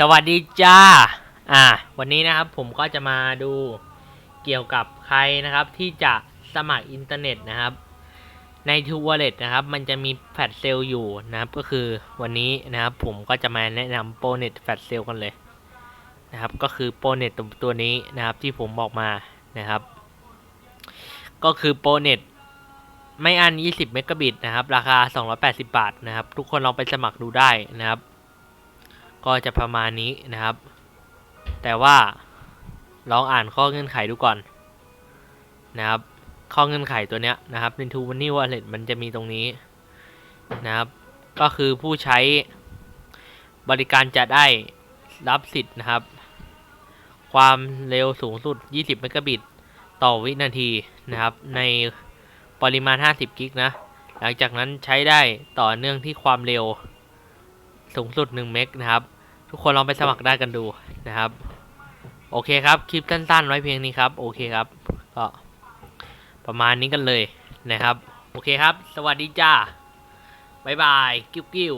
สวัสดีจ้า อ่า วันนี้นะครับผมก็จะมาดูเกี่ยวกับใครนะครับ ที่จะสมัครอินเทอร์เน็ตนะครับ ใน t ู Wallet นะครับ มันจะมีแฟลชเซลอยู่นะครับ ก็คือวันนี้นะครับ ผมก็จะมาแนะนำโปรเน็ตแฟลชเซลกันเลยนะครับ ก็คือโปรเน็ตตัวนี้นะครับ ที่ผมบอกมานะครับ ก็คือโปรเน็ตไม่อัน 20 เมกะบิตนะครับ ราคา 280 บาทนะครับ ทุกคนลองไปสมัครดูได้นะครับ ก็จะประมาณนี้นะครับ แต่ว่าลองอ่านข้อเงื่อนไขดูก่อนนะครับ ข้อเงื่อนไขตัวเนี้ยนะครับใน t ู Money Wallet มันจะมีตรงนี้นะครับ ก็คือผู้ใช้บริการจะได้รับสิทธิ์นะครับ ความเร็วสูงสุด 20 เมกะบิตต่อวินาทีนะครับ ในปริมาณ 50 กิกนะ หลังจากนั้นใช้ได้ต่อเนื่องที่ความเร็วสูงสุด 1 เมกนะครับ ทุกคนลองไปสมัครได้กันดูนะครับ โอเคครับ คลิปสั้นๆ ไว้เพียงนี้ครับ โอเคครับ ก็ประมาณนี้กันเลยนะครับ โอเคครับ สวัสดีจ้า บ๊ายบาย กิ้วกิ้ว